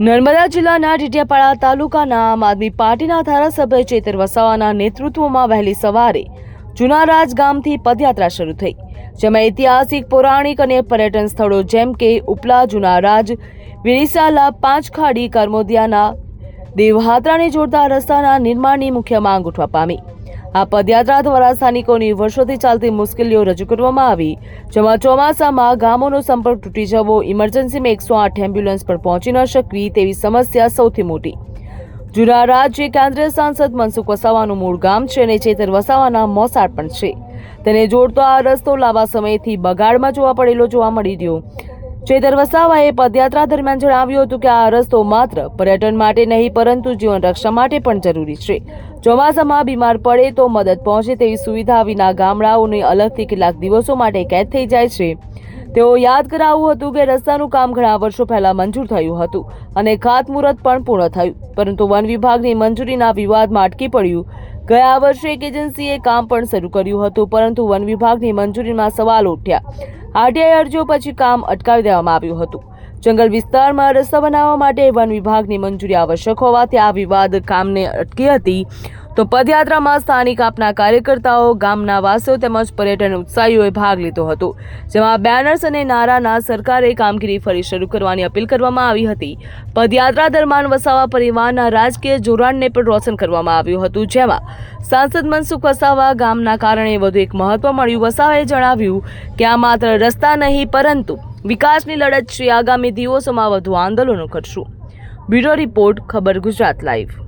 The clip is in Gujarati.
નર્મદા જિલ્લાના ડીડિયાપાડા તાલુકાના આમ આદમી પાર્ટીના ધારાસભ્ય ચેતર વસાવાના નેતૃત્વમાં વહેલી સવારે જુનારાજ ગામથી પદયાત્રા શરૂ થઈ, જેમાં ઐતિહાસિક, પૌરાણિક અને પર્યટન સ્થળો જેમ કે ઉપલા જુનારાજ, વિરિસાલા, પાંચખાડી, કરમોદિયાના દેવહાત્રાને જોડતા રસ્તાના નિર્માણની મુખ્ય માંગ ઉઠવા પામી. આ પદયાત્રા દ્વારા સ્થાનિકોની વર્ષોથી ચાલતી મુશ્કેલીઓ રજૂ કરવામાં આવી. જેમાં ચોમાસામાં ગામોનો સંપર્ક તૂટી જવો ઇમરજન્સીમાં એકસો આઠ એમ્બ્યુલન્સ પર પહોંચી ન શકવી તેવી સમસ્યા સૌથી મોટી. જુના રાજ્ય કેન્દ્રીય સાંસદ મનસુખ વસાવાનું મૂળ ગામ છે અને ચેતર વસાવાના મોસાળ પણ છે. તેને જોડતો આ રસ્તો લાંબા સમયથી બગાડમાં જોવા પડેલો જોવા મળી રહ્યો. ચેતર વસાવાએ પદયાત્રા દરમિયાન જણાવ્યું હતું કે આ રસ્તો માત્ર પર્યટન માટે નહીં, પરંતુ જીવન રક્ષા માટે પણ જરૂરી છે. ચોમાસામાં બીમાર પડે તો મદદ પહોંચે તેવી સુવિધા વિના ગામડાઓને અલગથી કેટલાક દિવસો માટે કેદ થઈ જાય છે. તેઓ યાદ કરાવવું હતું કે રસ્તાનું કામ ઘણા વર્ષો પહેલા મંજૂર થયું હતું અને ખાતમુહૂર્ત પણ પૂર્ણ થયું, પરંતુ વન વિભાગની મંજૂરીના વિવાદમાં અટકી પડ્યું ગયા વર્ષે એક એજન્સીએ કામ પણ શરૂ કર્યું હતું, પરંતુ વન વિભાગની મંજૂરીમાં સવાલ ઉઠ્યા. આરટીઆઈ અરજીઓ પછી કામ અટકાવી દેવામાં આવ્યું હતું. જંગલ વિસ્તારમાં રસ્તા બનાવવા માટે વન વિભાગની મંજૂરી આવશ્યક હોવાથી આ વિવાદ કામને અટકી હતી. તો પદયાત્રામાં સ્થાનિક આપના કાર્યકર્તાઓ, ગામના વાસીઓ તેમજ પર્યટન ઉત્સાહીઓએ ભાગ લીધો હતો, જેમાં બેનર્સ અને નારાના સરકારે કામગીરી ફરી શરૂ કરવાની અપીલ કરવામાં આવી હતી. પદયાત્રા દરમિયાન વસાવા પરિવારના રાજકીય જોડાણને પણ રોશન કરવામાં આવ્યું હતું, જેમાં સાંસદ મનસુખ વસાવા ગામના કારણે વધુ એક મહત્વ મળ્યું. વસાવાએ જણાવ્યું કે આ માત્ર રસ્તા નહીં, પરંતુ વિકાસની લડત છે આગામી દિવસોમાં વધુ આંદોલનો કરશું બ્યુરો રિપોર્ટ, ખબર ગુજરાત લાઈવ.